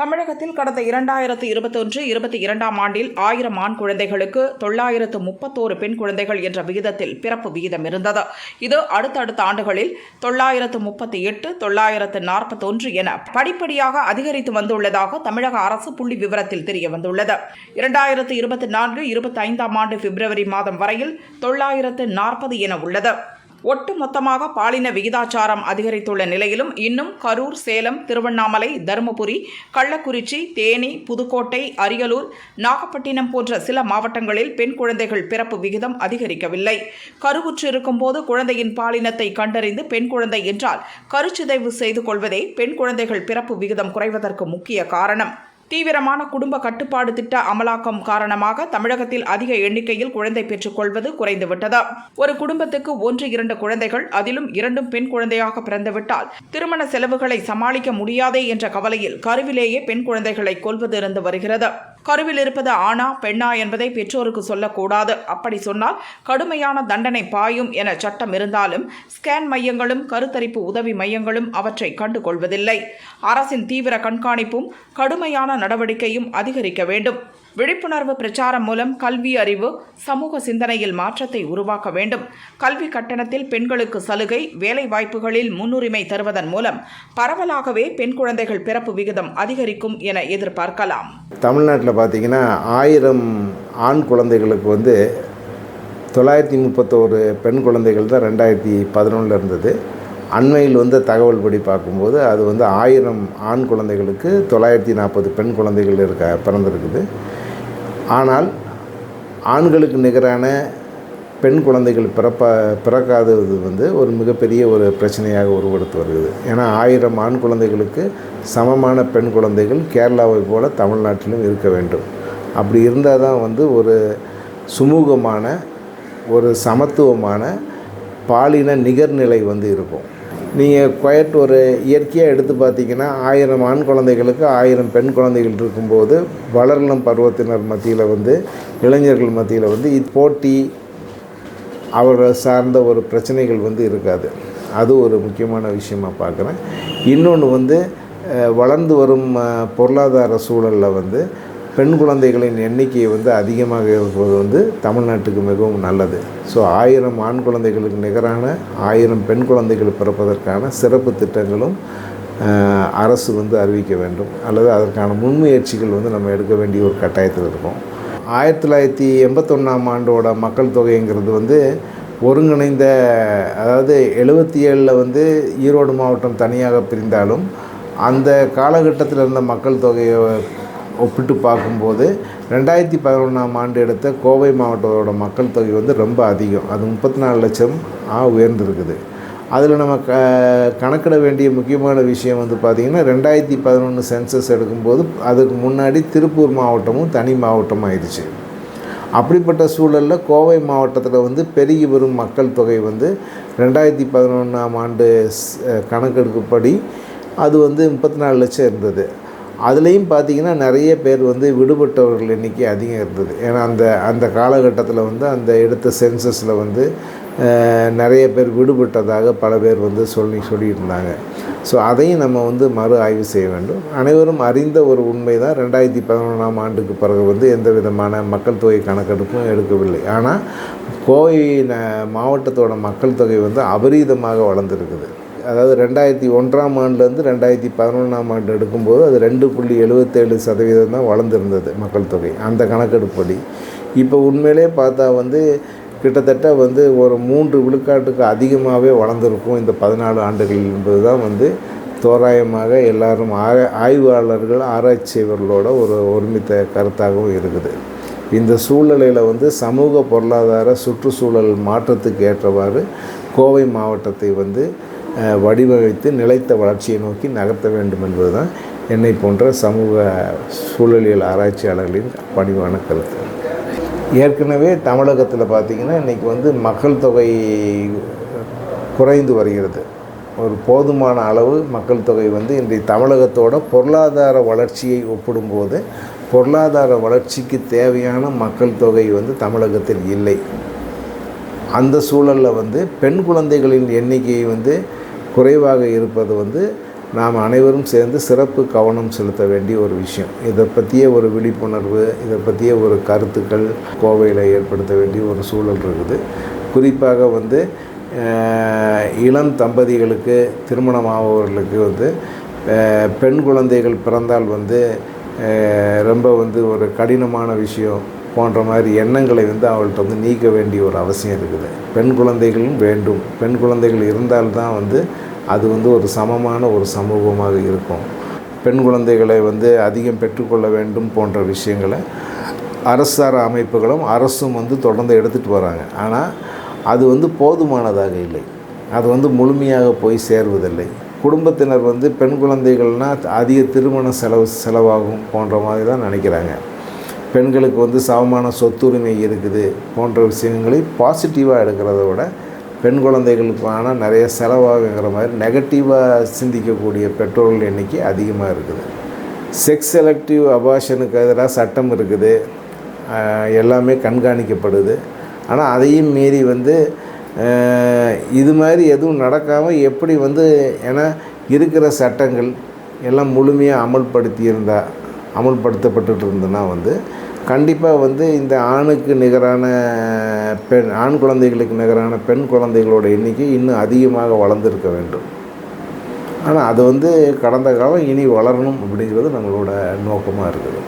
தமிழகத்தில் கடந்த இரண்டாயிரத்து இருபத்தொன்று இருபத்தி இரண்டாம் ஆண்டில் ஆயிரம் ஆண் குழந்தைகளுக்கு தொள்ளாயிரத்து முப்பத்தோரு பெண் குழந்தைகள் என்ற விகிதத்தில் பிறப்பு விகிதம் இருந்தது. இது அடுத்தடுத்த ஆண்டுகளில் தொள்ளாயிரத்து முப்பத்தி எட்டு தொள்ளாயிரத்து நாற்பத்தொன்று என படிப்படியாக அதிகரித்து வந்துள்ளதாக தமிழக அரசு புள்ளி விவரத்தில் தெரிய வந்துள்ளது. இரண்டாயிரத்து இருபத்தி நான்கு இருபத்தி ஐந்தாம் ஆண்டு பிப்ரவரி மாதம் வரையில் தொள்ளாயிரத்து நாற்பது என உள்ளது. ஒட்டுமொத்தமாக பாலின விகிதாச்சாரம் அதிகரித்துள்ள நிலையிலும் இன்னும் கரூர் சேலம் திருவண்ணாமலை தருமபுரி கள்ளக்குறிச்சி தேனி புதுக்கோட்டை அரியலூர் நாகப்பட்டினம் போன்ற சில மாவட்டங்களில் பெண் குழந்தைகள் பிறப்பு விகிதம் அதிகரிக்கவில்லை. கருவுற்று இருக்கும்போது குழந்தையின் பாலினத்தை கண்டறிந்து பெண் குழந்தை என்றால் கருச்சிதைவு செய்து கொள்வதே பெண் குழந்தைகள் பிறப்பு விகிதம் குறைவதற்கு முக்கிய காரணம். தீவிரமான குடும்ப கட்டுப்பாடு திட்ட அமலாக்கம் காரணமாக தமிழகத்தில் அதிக எண்ணிக்கையில் குழந்தை பெற்றுக்கொள்வது குறைந்துவிட்டது. ஒரு குடும்பத்துக்கு ஒன்று இரண்டு குழந்தைகள் அதிலும் இரண்டும் பெண் குழந்தையாக பிறந்துவிட்டால் திருமண செலவுகளை சமாளிக்க முடியாதே என்ற கவலையில் கருவிலேயே பெண் குழந்தைகளை கொல்வது இருந்து வருகிறது. கருவில் இருப்பது ஆணா பெண்ணா என்பதை பெற்றோருக்கு சொல்லக்கூடாது. அப்படி சொன்னால் கடுமையான தண்டனை பாயும் என சட்டம் இருந்தாலும் ஸ்கேன் மையங்களும் கருத்தரிப்பு உதவி மையங்களும் அவற்றை கண்டுகொள்வதில்லை. அரசின் தீவிர கண்காணிப்பும் கடுமையான நடவடிக்கையும் அதிகரிக்க வேண்டும். விழிப்புணர்வு பிரச்சாரம் மூலம் கல்வி அறிவு சமூக சிந்தனையில் மாற்றத்தை உருவாக்க வேண்டும். கல்வி கட்டணத்தில் பெண்களுக்கு சலுகை வேலை வாய்ப்புகளில் முன்னுரிமை தருவதன் மூலம் பரவலாகவே பெண் குழந்தைகள் பிறப்பு விகிதம் அதிகரிக்கும் என எதிர்பார்க்கலாம். தமிழ்நாட்டில் பார்த்தீங்கன்னா ஆயிரம் ஆண் குழந்தைகளுக்கு வந்து தொள்ளாயிரத்தி முப்பத்தோரு பெண் குழந்தைகள் தான் ரெண்டாயிரத்தி பதினொன்றில் இருந்தது. அண்மையில் வந்து தகவல் படி பார்க்கும்போது அது வந்து ஆயிரம் ஆண் குழந்தைகளுக்கு தொள்ளாயிரத்தி நாற்பது பெண் குழந்தைகள் இருக்க பிறந்திருக்குது. ஆனால் ஆண்களுக்கு நிகரான பெண் குழந்தைகள் பிறப்ப பிறக்காதது வந்து ஒரு மிகப்பெரிய ஒரு பிரச்சனையாக உருவெடுத்து வருகிறது. ஏன்னா ஆயிரம் ஆண் குழந்தைகளுக்கு சமமான பெண் குழந்தைகள் கேரளாவை போல தமிழ்நாட்டிலும் இருக்க வேண்டும். அப்படி இருந்தால் தான் வந்து ஒரு சுமூகமான ஒரு சமத்துவமான பாலின நிகர்நிலை வந்து இருக்கும். நீங்கள் குயட் ஒரு இயற்கையாக எடுத்து பார்த்தீங்கன்னா ஆயிரம் ஆண் குழந்தைகளுக்கு ஆயிரம் பெண் குழந்தைகள் இருக்கும்போது வளர்லம் பருவத்தினர் மத்தியில் வந்து இளைஞர்கள் மத்தியில் வந்து இது போட்டி அவரை சார்ந்த ஒரு பிரச்சனைகள் வந்து இருக்காது. அது ஒரு முக்கியமான விஷயமா பார்க்குறேன் இன்னொன்று வந்து வளர்ந்து வரும் பொருளாதார சூழலில் வந்து பெண் குழந்தைகளின் எண்ணிக்கை வந்து அதிகமாக இருப்பது வந்து தமிழ்நாட்டுக்கு மிகவும் நல்லது. ஸோ ஆயிரம் ஆண் குழந்தைகளுக்கு நிகரான ஆயிரம் பெண் குழந்தைகள் பிறப்பதற்கான சிறப்பு திட்டங்களும் அரசு வந்து அறிவிக்க வேண்டும். அல்லது அதற்கான முன்முயற்சிகள் வந்து நம்ம எடுக்க வேண்டிய ஒரு கட்டாயத்தில் இருக்கும். ஆயிரத்தி தொள்ளாயிரத்தி எண்பத்தொன்னாம் ஆண்டோட மக்கள் தொகைங்கிறது வந்து ஒருங்கிணைந்த அதாவது எழுபத்தி ஏழில் வந்து ஈரோடு மாவட்டம் தனியாக பிரிந்தாலும் அந்த காலகட்டத்தில் இருந்த மக்கள் தொகையை ஒப்பிட்டு பார்க்கும்போது ரெண்டாயிரத்தி பதினொன்றாம் ஆண்டு எடுத்த கோவை மாவட்டத்தோட மக்கள் தொகை வந்து ரொம்ப அதிகம். அது முப்பத்தி நாலு லட்சம் ஆ உயர்ந்திருக்குது. அதில் நம்ம க கணக்கிட வேண்டிய முக்கியமான விஷயம் வந்து பார்த்திங்கன்னா ரெண்டாயிரத்தி பதினொன்று சென்சஸ் எடுக்கும்போது அதுக்கு முன்னாடி திருப்பூர் மாவட்டமும் தனி மாவட்டம் ஆயிடுச்சு. அப்படிப்பட்ட சூழலில் கோவை மாவட்டத்தில் வந்து பெருகி வரும் மக்கள் தொகை வந்து ரெண்டாயிரத்தி பதினொன்றாம் ஆண்டு ஸ்- கணக்கெடுப்புப்படி அது வந்து முப்பத்தி நாலு லட்சம் இருந்தது. அதுலேயும் பார்த்தீங்கன்னா நிறைய பேர் வந்து விடுபட்டவர்கள் எண்ணிக்கை அதிகம் இருந்தது. ஏன்னா அந்த அந்த காலகட்டத்தில் வந்து அந்த எடுத்த சென்சஸில் வந்து நிறைய பேர் விடுபட்டதாக பல பேர் வந்து சொல்லி சொல்லியிருந்தாங்க. இருந்தாங்க ஸோ அதையும் நம்ம வந்து மறு ஆய்வு செய்ய வேண்டும். அனைவரும் அறிந்த ஒரு உண்மை தான் ரெண்டாயிரத்தி பதினொன்றாம் ஆண்டுக்கு பிறகு வந்து எந்த விதமான மக்கள் தொகை கணக்கெடுப்பும் எடுக்கவில்லை. ஆனால் கோவை மாவட்டத்தோட மக்கள் தொகை வந்து அபரீதமாக வளர்ந்துருக்குது. அதாவது ரெண்டாயிரத்தி ஒன்றாம் ஆண்டுலேருந்து ரெண்டாயிரத்தி பதினொன்றாம் ஆண்டு எடுக்கும்போது அது ரெண்டு புள்ளி எழுபத்தேழு சதவீதம் தான் வளர்ந்துருந்தது மக்கள் தொகை அந்த கணக்கெடுப்படி. இப்போ உண்மையிலே பார்த்தா வந்து கிட்டத்தட்ட வந்து ஒரு மூன்று விழுக்காட்டுக்கு அதிகமாகவே வளர்ந்துருக்கும் இந்த பதினாலு ஆண்டுகள் என்பது தான் வந்து தோராயமாக எல்லாரும் ஆர- ஆய்வாளர்கள் ஆராய்ச்சி செய்வர்களோட ஒரு ஒருமித்த கருத்தாகவும் இருக்குது. இந்த சூழ்நிலையில் வந்து சமூக பொருளாதார சுற்றுச்சூழல் மாற்றத்துக்கு ஏற்றவாறு கோவை மாவட்டத்தை வந்து வடிவமைத்து நிலைத்த வளர்ச்சியை நோக்கி நகர்த்த வேண்டும் என்பதுதான் என்னை போன்ற சமூக சூழலியல் ஆராய்ச்சியாளர்களின் பணிவான கருத்து. ஏற்கனவே தமிழகத்தில் பார்த்திங்கன்னா இன்றைக்கி வந்து மக்கள் தொகை குறைந்து வருகிறது. ஒரு போதுமான அளவு மக்கள் தொகை வந்து இன்றைய தமிழகத்தோட பொருளாதார வளர்ச்சியை ஒப்பிடும்போது பொருளாதார வளர்ச்சிக்கு தேவையான மக்கள் தொகை வந்து தமிழகத்தில் இல்லை. அந்த சூழலில் வந்து பெண் குழந்தைகளின் எண்ணிக்கையை வந்து குறைவாக இருப்பது வந்து நாம் அனைவரும் சேர்ந்து சிறப்பு கவனம் செலுத்த வேண்டிய ஒரு விஷயம். இதை பற்றிய ஒரு விழிப்புணர்வு இதை பற்றிய ஒரு கருத்துக்கள் கோவையில் ஏற்படுத்த வேண்டிய ஒரு சூழல் இருக்குது. குறிப்பாக வந்து இளம் தம்பதிகளுக்கு திருமணமாகவர்களுக்கு வந்து பெண் குழந்தைகள் பிறந்தால் வந்து ரொம்ப வந்து ஒரு கடினமான விஷயம். போன்ற மாதிரி எண்ணங்களை வந்து அவள்கிட்ட வந்து நீக்க வேண்டிய ஒரு அவசியம் இருக்குது. பெண் குழந்தைகளும் வேண்டும். பெண் குழந்தைகள் இருந்தால்தான் வந்து அது வந்து ஒரு சமமான ஒரு சமூகமாக இருக்கும். பெண் குழந்தைகளை வந்து அதிகம் பெற்றுக்கொள்ள வேண்டும் போன்ற விஷயங்களை அரசார அமைப்புகளும் அரசும் வந்து தொடர்ந்து எடுத்துகிட்டு வராங்க. ஆனால் அது வந்து போதுமானதாக இல்லை. அது வந்து முழுமையாக போய் சேர்வதில்லை. குடும்பத்தினர் வந்து பெண் குழந்தைகள்னால் அதிக திருமண செலவு செலவாகும் போன்ற மாதிரி தான் நினைக்கிறாங்க. பெண்களுக்கு வந்து சமமான சொத்துரிமை இருக்குது போன்ற விஷயங்களை பாசிட்டிவாக எடுக்கிறத விட பெண் குழந்தைகளுக்கான நிறைய செலவாகுங்கிற மாதிரி நெகட்டிவாக சிந்திக்கக்கூடிய பெற்றோர்கள் எண்ணிக்கை அதிகமாக இருக்குது. செக்ஸ் செலக்டிவ் அபாஷனுக்கு எதிராக சட்டம் இருக்குது. எல்லாமே கண்காணிக்கப்படுது. ஆனால் அதையும் மீறி வந்து இது மாதிரி எதுவும் நடக்காமல் எப்படி வந்து ஏன்னா இருக்கிற சட்டங்கள் எல்லாம் முழுமையாக அமல்படுத்தி இருந்தால் அமல்படுத்தப்பட்டுட்டு இருந்ததுன்னா வந்து கண்டிப்பாக வந்து இந்த ஆணுக்கு நிகரான பெண் ஆண் குழந்தைகளுக்கு நிகரான பெண் குழந்தைகளோட எண்ணிக்கை இன்னும் அதிகமாக வளர்ந்துருக்க வேண்டும். ஆனால் அது வந்து கடந்த காலம் இனி வளரணும் அப்படிங்கிறது நம்மளோட நோக்கமாக இருக்குது.